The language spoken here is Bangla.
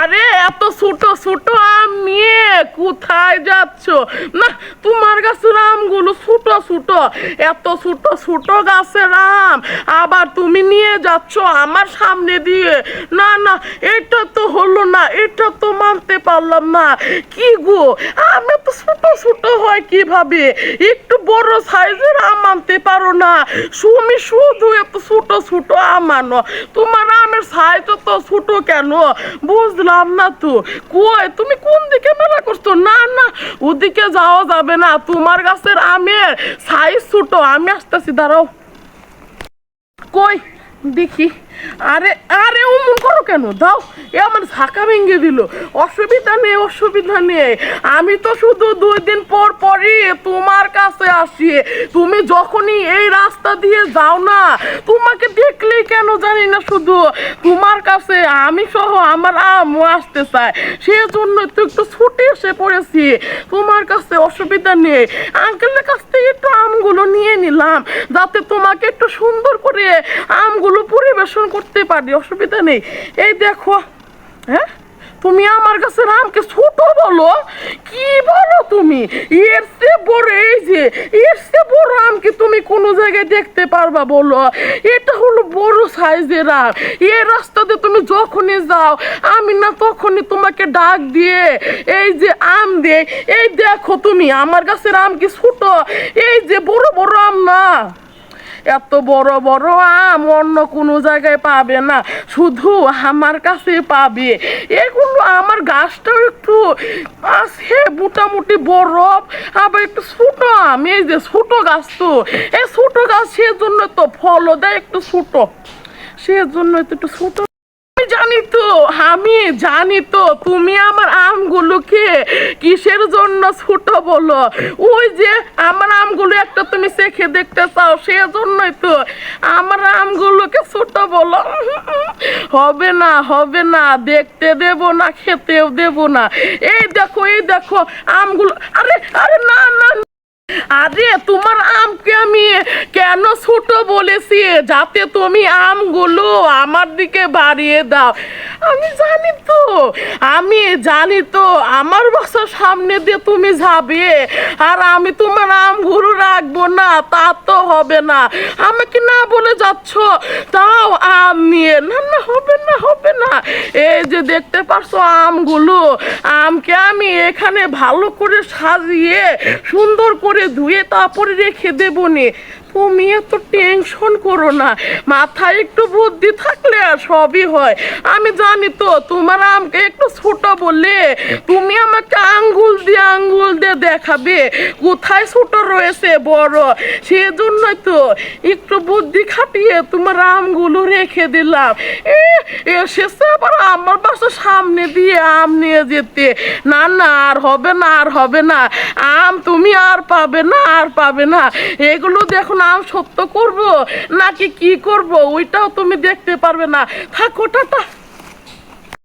আরে, এত ছোট ছোট আম নিয়ে কোথায় যাচ্ছ? না, তোমার গাছের আমগুলো ছোট ছোট, এত ছোট ছোট গাছের আম। আবার তুমি নিয়ে যাচ্ছ আমার সামনে দিয়ে। না না, এটা তো হলো না, এটা তো মানতে পারলাম না। কি গো আমি ছোট ছোট হয় কীভাবে? একটু বড় সাইজের আম আনতে পারো না। তুমি শুধু এত ছোট ছোট আম আনো। তোমার আমের সাইজ তো ছোট কেন? বুঝলাম না তো। কই, তুমি কোন দিকে মেলা করছ? না না, ওদিকে যাওয়া যাবে না। তোমার গাছের আমের সাইজ ছোট। আমি আসতেছি, দাঁড়াও। কই? দেখি। আরে আরে অমন করো কেন? দাও, এ আমার ঝাঁকা ভেঙে দিল। অসুবিধা নেই অসুবিধা নেই। আমি তো শুধু দুই দিন পর পরই তোমার কাছে আসি। তুমি যখনই এই রাস্তা দিয়ে যাও না, তোমাকে দেখলেই কেন জানি না শুধু। তোমার কাছে আমি সহ আমার আমও আসতে চায়। সেজন্য তো একটু ছুটে এসে পড়েছি। তোমার কাছে অসুবিধা নেই। আঙ্কেলের কাছ থেকে একটু আমগুলো নিয়ে নিলাম, যাতে তোমাকে একটু সুন্দর করে আমগুলো পরিবেশন করতে পারি, অসুবিধা নেই। এই দেখো হ্যাঁ? তুমি আমার কাছে রামকে ছোট বলো, কি বলো তুমি? এর চেয়ে বড় এই যে, এর চেয়ে বড় আমকে তুমি কোনো জায়গায় দেখতে পারবা বলো? এটা হলো বড় সাইজের আম এই রাস্তাতে তুমি যখনই যাও, আমি না তখনই তোমাকে ডাক দিয়ে, এই যে আম দে, এই দেখো তুমি, আমার কাছে আম কি ছোট? এই যে বড় বড় আম না। এত বড় বড় আম অন্য কোনো জায়গায় পাবে না। শুধু আমার কাছে পাবে। এগুলো আমার গাছটাও একটু আছে, মোটামুটি বড়। আবার একটু ছোট আম, এই যে ছোট গাছ তো। এই ছোট গাছ সেজন্য তো ফলও দেয় একটু ছোট। সেজন্য তো একটু ছোট জানি তো, আমি জানি তো, তুমি আমার আমগুলোকে কিসের জন্য ছোট বলো? ওই যে আমার আমগুলো একটা তুমি চেখে দেখতে চাও, সেজন্যই তো আমার আমগুলোকে ছোট বলো। হবে না হবে না, দেখতে দেব না, খেতেও দেব না। এই দেখো এই দেখো, আমগুলো, আরে আরে না না। আরে, তোমার আমকে আমি কেন ছোট বলেছি? যাতে তুমি আমগুলো আমার দিকে বাড়িয়ে দাও। আমি জানি তো, আমি জানি তো, আমার বাসার সামনে দিয়ে তুমি যাবে, আর আমি তোমার আমগুলো রাখব না, তা তো হবে না। আমাকে না বলে যাচ্ছ, তাও আম নিয়ে। না না, হবে না হবে না। এই যে দেখতে পারছ আমগুলো, আমকে আমি এখানে ভালো করে সাজিয়ে সুন্দর করে ধুয়ে তারপরে রেখে দেবো নে তুমি এত টেনশন করো না, মাথায় একটু বুদ্ধি থাকলে আর সবই হয়। আমি জানি তো, তোমার আমকে একটু ছোট বললে তুমি আমাকে আঙ্গুল দিয়ে আঙ্গুল দেখাবে। কোথায় ছোট রয়েছে বড়? সেজন্যই তো একটু বুদ্ধি খাটিয়ে তোমার আমগুলো রেখে দিলাম। এসেছে আবার আমার বাসার সামনে দিয়ে আম নিয়ে যেতে। না না, আর হবে না, আর হবে না। আম তুমি আর পাবে না, আর পাবে না। এগুলো দেখুন আম সত্য করব? নাকি কি করব? ওইটাও তুমি দেখতে পারবে না। থাকো, টাটা।